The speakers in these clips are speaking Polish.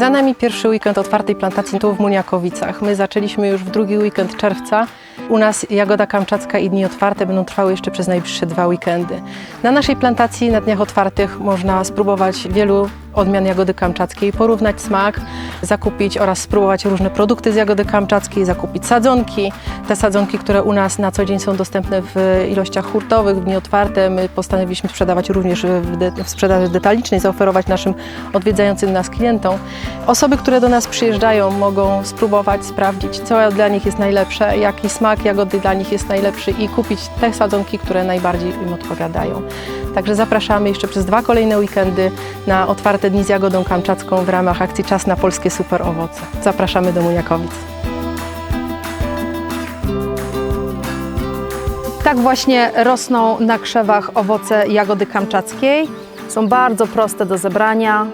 Za nami pierwszy weekend otwartej plantacji tu w Muniakowicach. My zaczęliśmy już w drugi weekend czerwca. U nas Jagoda Kamczacka i Dni Otwarte będą trwały jeszcze przez najbliższe dwa weekendy. Na naszej plantacji na Dniach Otwartych można spróbować wielu odmian jagody kamczackiej, porównać smak, zakupić oraz spróbować różne produkty z jagody kamczackiej, zakupić sadzonki. Te sadzonki, które u nas na co dzień są dostępne w ilościach hurtowych, w dni otwarte, my postanowiliśmy sprzedawać również w, de- w sprzedaży detalicznej, zaoferować naszym odwiedzającym nas klientom. Osoby, które do nas przyjeżdżają, mogą spróbować, sprawdzić, co dla nich jest najlepsze, jaki smak jagody dla nich jest najlepszy i kupić te sadzonki, które najbardziej im odpowiadają. Także zapraszamy jeszcze przez dwa kolejne weekendy na otwarte dni z jagodą kamczacką w ramach akcji Czas na polskie super owoce. Zapraszamy do Muniakowic. Tak właśnie rosną na krzewach owoce jagody kamczackiej. Są bardzo proste do zebrania,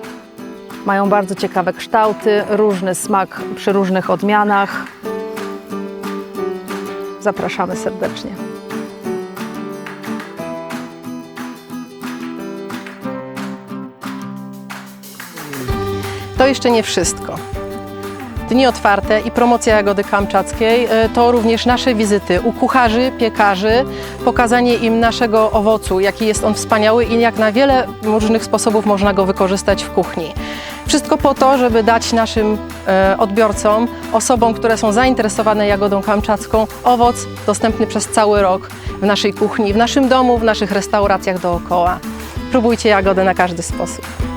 mają bardzo ciekawe kształty, różny smak przy różnych odmianach. Zapraszamy serdecznie. To jeszcze nie wszystko. Dni otwarte i promocja jagody kamczackiej e, to również nasze wizyty u kucharzy, piekarzy, pokazanie im naszego owocu, jaki jest on wspaniały i jak na wiele różnych sposobów można go wykorzystać w kuchni. Wszystko po to, żeby dać naszym e, odbiorcom, osobom, które są zainteresowane jagodą kamczacką, owoc dostępny przez cały rok w naszej kuchni, w naszym domu, w naszych restauracjach dookoła. Próbujcie jagodę na każdy sposób.